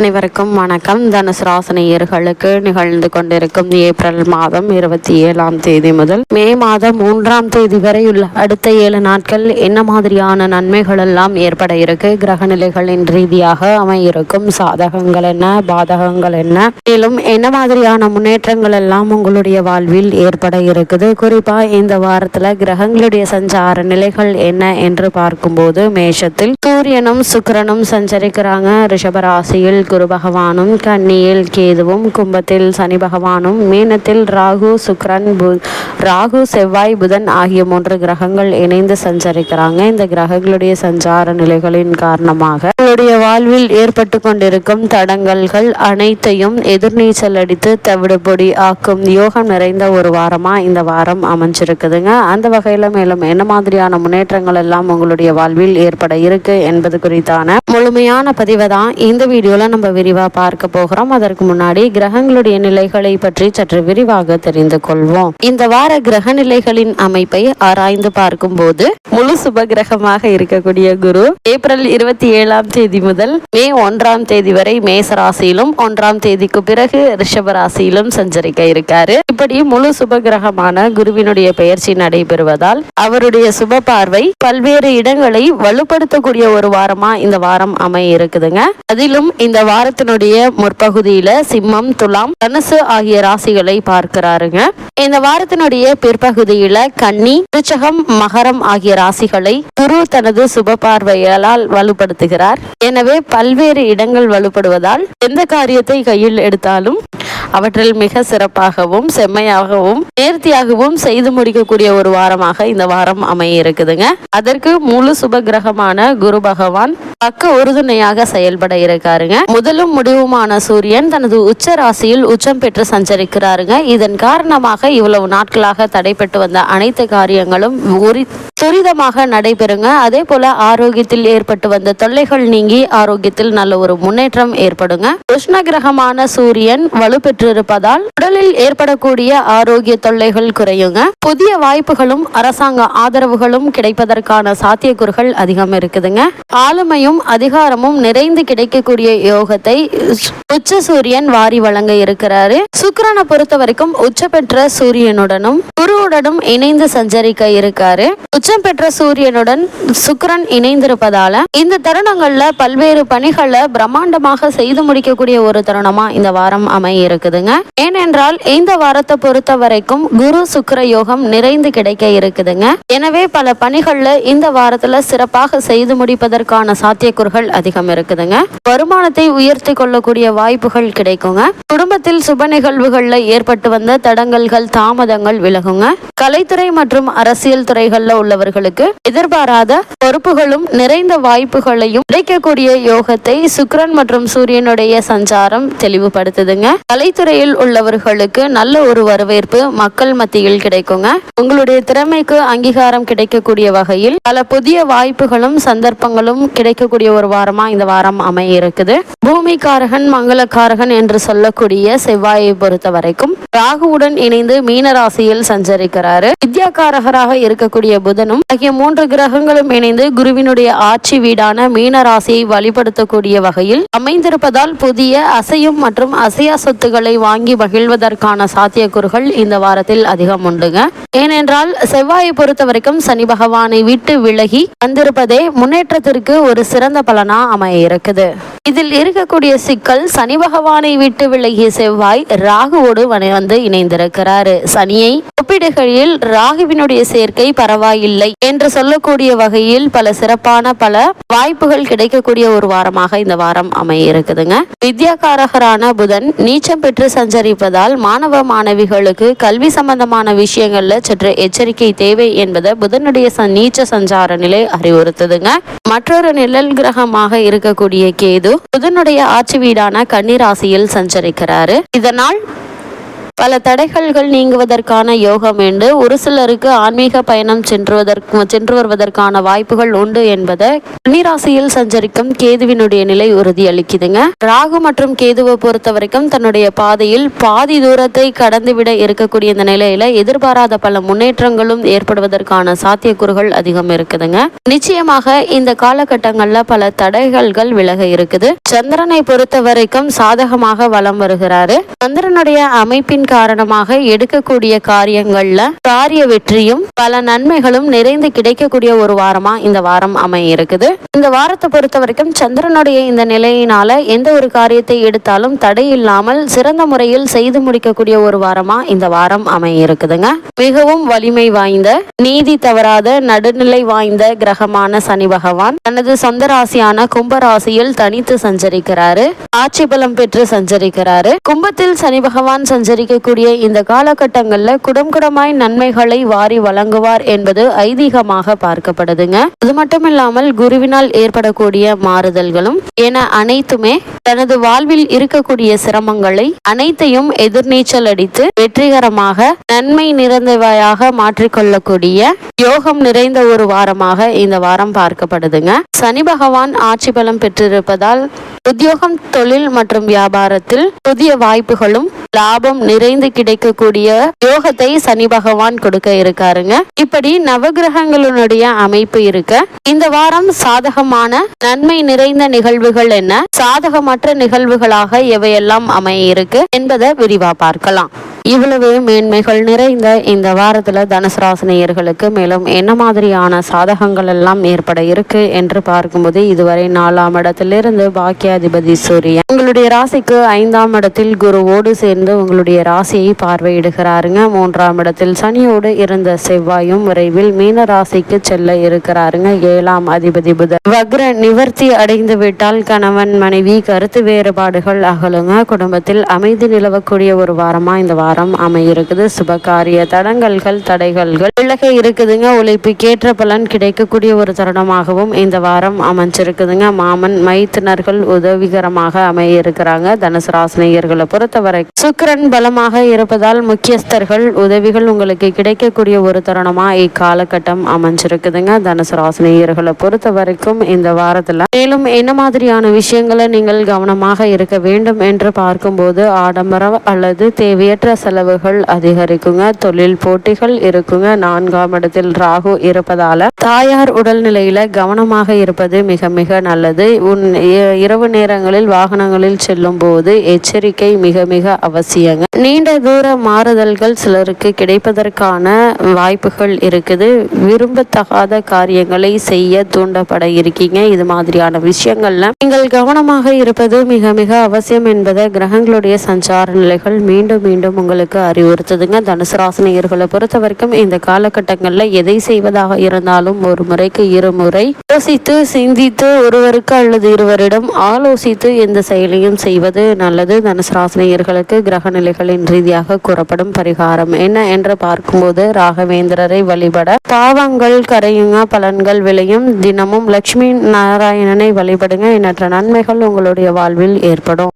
அனைவருக்கும் வணக்கம். தனுசு ராசினியர்களுக்கு நிகழ்ந்து கொண்டிருக்கும் ஏப்ரல் மாதம் இருபத்தி ஏழாம் தேதி முதல் மே மாதம் மூன்றாம் தேதி வரை உள்ள அடுத்த ஏழு நாட்கள் என்ன மாதிரியான நன்மைகள் எல்லாம் ஏற்பட இருக்கு? கிரக நிலைகளின் ரீதியாக அமையிருக்கும் சாதகங்கள் என்ன? பாதகங்கள் என்ன? மேலும் என்ன மாதிரியான முன்னேற்றங்கள் எல்லாம் உங்களுடைய வாழ்வில் ஏற்பட இருக்குது? குறிப்பா இந்த வாரத்துல கிரகங்களுடைய சஞ்சார நிலைகள் என்ன என்று பார்க்கும்போது மேஷத்தில் சூரியனும் சுக்கிரனும் சஞ்சரிக்கிறாங்க. ரிஷபராசியில் குரு பகவானும் கன்னியில் கேதுவும் கும்பத்தில் சனி பகவானும் மீனத்தில் ராகு சுக்ரன் பு ராகு செவ்வாய் புதன் ஆகிய மூன்று கிரகங்கள் இணைந்து சஞ்சரிக்கிறாங்க. இந்த கிரகங்களுடைய சஞ்சார நிலைகளின் காரணமாக உங்களுடைய வாழ்வில் ஏற்பட்டு கொண்டிருக்கும் தடங்கல்கள் அனைத்தையும் எதிர்நீச்சல் அடித்து தவிடுபொடி ஆக்கும் யோகம் நிறைந்த ஒரு வாரமா இந்த வாரம் அமைஞ்சிருக்குதுங்க. அந்த வகையில மேலும் என்ன மாதிரியான முன்னேற்றங்கள் எல்லாம் உங்களுடைய வாழ்வில் ஏற்பட இருக்கு என்பது குறித்தான முழுமையான பதிவை தான் இந்த வீடியோல நம்ம நம்ம விரிவாக பார்க்க போகிறோம். அதற்கு முன்னாடி கிரகங்களுடைய நிலைகளை பற்றி சற்று விரிவாக தெரிந்து கொள்வோம். இந்த வார கிரக நிலைகளின் அமைப்பை ஆராய்ந்து பார்க்கும்போது முழு சுப கிரகமாக இருக்கக்கூடிய குரு ஏப்ரல் இருபத்தி ஏழாம் தேதி முதல் மே ஒன்றாம் தேதி வரை மேச ராசியிலும் ஒன்றாம் தேதிக்கு பிறகு ரிஷப ராசியிலும் சஞ்சரிக்க இருக்காரு. இப்படி முழு சுப கிரகமான குருவினுடைய பெயர்ச்சி நடைபெறுவதால் அவருடைய சுப பார்வை பல்வேறு இடங்களை வலுப்படுத்தக்கூடிய ஒரு வாரமா இந்த வாரம் அமைய இருக்குதுங்க. அதிலும் இந்த வாரத்தினுடைய முற்பகுதியில சிம்மம் துலாம் தனுசு ஆகிய ராசிகளை பார்க்கிறாருங்க. இந்த வாரத்தினுடைய பிற்பகுதியில கன்னி திருச்சகம் மகரம் ஆகிய ராசிகளை குரு தனது சுப பார்வையால் வலுப்படுத்துகிறார். எனவே பல்வேறு இடங்கள் வலுப்படுவதால் எந்த காரியத்தை கையில் எடுத்தாலும் அவற்றில் மிக சிறப்பாகவும் செம்மையாகவும் நேர்த்தியாகவும் செய்து முடிக்கக்கூடிய ஒரு வாரமாக இந்த வாரம் அமைய இருக்குதுங்க அதற்கு முழு சுப கிரகமான குரு பகவான் பக்க உறுதுணையாக செயல்பட இருக்காருங்க. முதலும் முடிவுமான சூரியன் தனது உச்ச ராசியில் உச்சம் பெற்று சஞ்சரிக்கிறாருங்க. இதன் காரணமாக இவ்வளவு நாட்களாக தடைபட்டு வந்த அனைத்து காரியங்களும் உரி துரிதமாக நடைபெறுங்க. அதே போல ஆரோக்கியத்தில் ஏற்பட்டு வந்த தொல்லைகள் நீங்கி ஆரோக்கியத்தில் நல்ல ஒரு முன்னேற்றம் ஏற்படுங்க. உஷ்ண கிரகமான சூரியன் வலுப்பெற்றிருப்பதால் உடலில் ஏற்படக்கூடிய ஆரோக்கிய தொல்லைகள் குறையுங்க. புதிய வாய்ப்புகளும் அரசாங்க ஆதரவுகளும் கிடைப்பதற்கான சாத்தியக்கூறுகள் அதிகம் இருக்குதுங்க. ஆளுமையும் அதிகாரமும் நிறைந்து கிடைக்கக்கூடிய யோகத்தை உச்ச சூரியன் வாரி வழங்க இருக்கிறாரு. சுக்கரனை பொறுத்த வரைக்கும் உச்ச பெற்ற சூரியனுடனும் குருவுடனும் இணைந்து சஞ்சரிக்க இருக்காரு. உச்ச உச்சம் பெற்ற சூரியனுடன் சுக்கரன் இணைந்திருப்பதால இந்த தருணங்கள்ல பல்வேறு பணிகளை பிரம்மாண்டமாக செய்து முடிக்கக்கூடிய ஒரு தருணமா இந்த வாரம் அமைய இருக்குதுங்க ஏனென்றால் இந்த வாரத்தை பொறுத்த வரைக்கும் குரு சுக்கர யோகம் நிறைந்து கிடைக்க இருக்குதுங்க. எனவே பல பணிகள்ல இந்த வாரத்துல சிறப்பாக செய்து முடிப்பதற்கான சாத்தியக்கூறுகள் அதிகம் இருக்குதுங்க. வருமானத்தை உயர்த்தி கொள்ளக்கூடிய வாய்ப்புகள் கிடைக்குங்க. குடும்பத்தில் சுப நிகழ்வுகள்ல ஏற்பட்டு வந்த தடங்கல்கள் தாமதங்கள் விலகுங்க. கலைத்துறை மற்றும் அரசியல் துறைகள்ல உள்ள உள்ளவர்களுக்கு எதிர்பாராத பொறுப்புகளும் நிறைந்த வாய்ப்புகளையும் கிடைக்கக்கூடிய யோகத்தை சுக்ரன் மற்றும் சூரியனுடைய சஞ்சாரம் தெளிவுபடுத்துதுங்க. கலைத்துறையில் உள்ளவர்களுக்கு நல்ல ஒரு வரவேற்பு மக்கள் மத்தியில் கிடைக்குங்க. உங்களுடைய திறமைக்கு அங்கீகாரம் கிடைக்கக்கூடிய வகையில் பல புதிய வாய்ப்புகளும் சந்தர்ப்பங்களும் கிடைக்கக்கூடிய ஒரு வாரமா இந்த வாரம் அமைய இருக்குது பூமிகாரகன் மங்களக்காரகன் என்று சொல்லக்கூடிய செவ்வாயை பொறுத்த வரைக்கும் ராகுவுடன் இணைந்து மீனராசியில் சஞ்சரிக்கிறாரு. வித்யாகாரகராக இருக்கக்கூடிய புதன் புதனும் ஆகிய மூன்று கிரகங்களும் இணைந்து குருவினுடைய ஆட்சி வீடான மீன ராசியை வழிபடுத்தக்கூடிய வகையில் அமைந்திருப்பதால் புதிய அசையும் மற்றும் அசையா சொத்துக்களை வாங்கி மகிழ்வதற்கான சாத்தியக்கூறுகள் இந்த வாரத்தில் அதிகம் உண்டுங்க. ஏனென்றால் செவ்வாயை பொறுத்த வரைக்கும் சனி பகவானை விட்டு விலகி வந்திருப்பதே முன்னேற்றத்திற்கு ஒரு சிறந்த பலனா அமைய இருக்குது. இதில் இருக்கக்கூடிய சிக்கல் சனி பகவானை விட்டு விலகிய செவ்வாய் ராகுவோடு வந்து இணைந்திருக்கிறாரு. சனியை ஒப்பிடுகையில் ராகுவினுடைய சேர்க்கை பரவாயில்லை என்று சொல்லக்கூடிய வகையில் பல சிறப்பான பல வாய்ப்புகள் கிடைக்கக்கூடிய ஒரு வாரமாக இந்த வாரம் அமைய இருக்குதுங்க வித்யாகாரகரான புதன் நீச்சம் பெற்று சஞ்சரிப்பதால் மாணவ மாணவிகளுக்கு கல்வி சம்பந்தமான விஷயங்கள்ல சற்று எச்சரிக்கை தேவை என்பதை புதனுடைய நீச்ச சஞ்சார நிலை அறிவுறுத்துதுங்க. மற்றொரு நிழல் கிரகமாக இருக்கக்கூடிய கேது புதனுடைய ஆட்சி வீடான கன்னிராசியில் சஞ்சரிக்கிறாரு. இதனால் பல தடைகள்கள் நீங்குவதற்கான யோகம் உண்டு ஒரு சிலருக்கு ஆன்மீக பயணம் சென்றுவதற்கு சென்று வருவதற்கான வாய்ப்புகள் உண்டு என்பதை கன்னிராசியில் சஞ்சரிக்கும் கேதுவினுடைய நிலை உறுதியளிக்குதுங்க. ராகு மற்றும் கேதுவை பொறுத்த வரைக்கும் தன்னுடைய பாதையில் பாதி தூரத்தை கடந்துவிட இருக்கக்கூடிய இந்த நிலையில எதிர்பாராத பல முன்னேற்றங்களும் ஏற்படுவதற்கான சாத்தியக்கூறுகள் அதிகம் இருக்குதுங்க. நிச்சயமாக இந்த காலகட்டங்கள்ல பல தடைகள்கள் விலக இருக்குது. சந்திரனை பொறுத்த வரைக்கும் சாதகமாக வலம் வருகிறாரு. சந்திரனுடைய அமைப்பின் காரணமாக எடுக்கக்கூடிய காரியங்கள்ல காரிய வெற்றியும் பல நன்மைகளும் நிறைந்து கிடைக்கக்கூடிய ஒரு வாரமா இந்த வாரம் அமைய இருக்குது இந்த வாரத்தை பொறுத்த வரைக்கும் சந்திரனுடைய இந்த நிலையினால எந்த ஒரு காரியத்தை எடுத்தாலும் தடை இல்லாமல் சிறந்த முறையில் செய்து முடிக்கக்கூடிய ஒரு வாரமா இந்த வாரம் அமைய இருக்குதுங்க மிகவும் வலிமை வாய்ந்த நீதி தவறாத நடுநிலை வாய்ந்த கிரகமான சனி பகவான் தனது சொந்த ராசியான கும்ப ராசியில் தனித்து சஞ்சரிக்கிறாரு. ஆட்சி பலம் பெற்று சஞ்சரிக்கிறாரு. கும்பத்தில் சனி பகவான் சஞ்சரிக்க இருக்கக்கூடிய இந்த காலகட்டங்களில் குடம் குடமாய் நன்மைகளை வாரி வழங்குவார் என்பது ஐதீகமாக பார்க்கப்படுதுங்க. அது மட்டும் இல்லாமல் குருவினால் ஏற்படக்கூடிய மாறுதல்களும் என அனைத்துமே தனது வாழ்வில் இருக்கக்கூடிய சிரமங்களை அனைத்தையும் எதிர்நீச்சல் அடித்து வெற்றிகரமாக நன்மை நிறைந்தவையாக மாற்றிக்கொள்ளக்கூடிய யோகம் நிறைந்த ஒரு வாரமாக இந்த வாரம் பார்க்கப்படுதுங்க. சனி பகவான் ஆட்சி பலம் பெற்றிருப்பதால் உத்தியோகம் தொழில் மற்றும் வியாபாரத்தில் புதிய வாய்ப்புகளும் லாபம் நிறைந்து கிடைக்கக்கூடிய யோகத்தை சனி பகவான் கொடுக்க இருக்காருங்க. இப்படி நவகிரகங்களுடைய அமைப்பு இருக்க. இந்த வாரம் சாதகமான நன்மை நிறைந்த நிகழ்வுகள் என்ன? சாதகமற்ற நிகழ்வுகளாக எவையெல்லாம் அமைய இருக்கு என்பதை விரிவா பார்க்கலாம். இவ்வளவு மேன்மைகள் நிறைந்த இந்த வாரத்துல தனுசு ராசினியர்களுக்கு மேலும் என்ன மாதிரியான சாதகங்கள் எல்லாம் ஏற்பட இருக்கு என்று பார்க்கும்போது இதுவரை நாலாம் இடத்திலிருந்து பாக்கியாதிபதி சூரியன். உங்களுடைய ராசிக்கு ஐந்தாம் இடத்தில் குருவோடு சேர்ந்து உங்களுடைய ராசியை பார்வையிடுகிறாருங்க. மூன்றாம் இடத்தில் சனியோடு இருந்த செவ்வாயும் விரைவில் மீன ராசிக்கு செல்ல இருக்கிறாருங்க. ஏழாம் அதிபதி புதன். வக்ர நிவர்த்தி அடைந்து விட்டால் கணவன் மனைவி கருத்து வேறுபாடுகள் அகலுங்க. குடும்பத்தில் அமைதி நிலவக்கூடிய ஒரு வாரமா இந்த வாரம் அமையிருக்குது. சுபகாரிய தடங்கல்கள் தடைகள்கள் விலக இருக்குதுங்க. உழைப்புக்கேற்ற பலன் கிடைக்கக்கூடிய ஒரு தருணமாகவும் இந்த வாரம் அமைஞ்சிருக்குதுங்க. மாமன் மைத்தினர்கள் உதவிகரமாக அமையிருக்கிறாங்க. தனுசு ராசினியர்களை பொறுத்தவரை சுக்கிரன் பலமாக இருப்பதால் முக்கியஸ்தர்கள் உதவிகள் உங்களுக்கு கிடைக்கக்கூடிய ஒரு தருணமா இக்காலகட்டம் அமைஞ்சிருக்குதுங்க. தனுசு ராசினியர்களை பொறுத்த வரைக்கும் இந்த வாரத்துல மேலும் என்ன மாதிரியான விஷயங்களை நீங்கள் கவனமாக இருக்க வேண்டும் என்று பார்க்கும்போது ஆடம்பரம் அல்லது தேவையற்ற செலவுகள் அதிகரிக்குங்க. தொழில் போட்டிகள் இருக்குங்க. நான்காம் இடத்தில் ராகு இருப்பதால தாயார் உடல்நிலையில கவனமாக இருப்பது மிக மிக நல்லது. உன் இரவு நேரங்களில் வாகனங்களில் செல்லும் போது எச்சரிக்கை மிக மிக அவசியங்க. நீண்ட தூர மாறுதல்கள் சிலருக்கு கிடைப்பதற்கான வாய்ப்புகள் இருக்குது. விரும்பத்தகாத காரியங்களை செய்ய தூண்டப்பட இருக்கீங்க. இது மாதிரியான விஷயங்கள்ல நீங்கள் கவனமாக இருப்பது மிக மிக அவசியம் என்பதை கிரகங்களுடைய சஞ்சார நிலைகள் மீண்டும் மீண்டும் உங்களுக்கு அறிவுறுத்துதுங்க. தனுசு ராசினியர்களை பொறுத்த வரைக்கும் இந்த காலகட்டங்களில் எதை செய்வதாக இருந்தாலும் ஒரு முறைக்கு இருமுறை யோசித்து சிந்தித்து ஒருவருக்கு அல்லது இருவரிடம் ஆலோசித்து எந்த செயலையும் செய்வது நல்லது. தனுசு ராசினியர்களுக்கு கிரக நிலைகளின் ரீதியாக கூறப்படும் பரிகாரம் என்ன என்று பார்க்கும்போது ராகவேந்திரரை வழிபட பாவங்கள் கரையுங்க பலன்கள் விளையும். தினமும் லட்சுமி நாராயணனை வழிபடுங்க. எண்ணற்ற நன்மைகள் உங்களுடைய வாழ்வில் ஏற்படும்.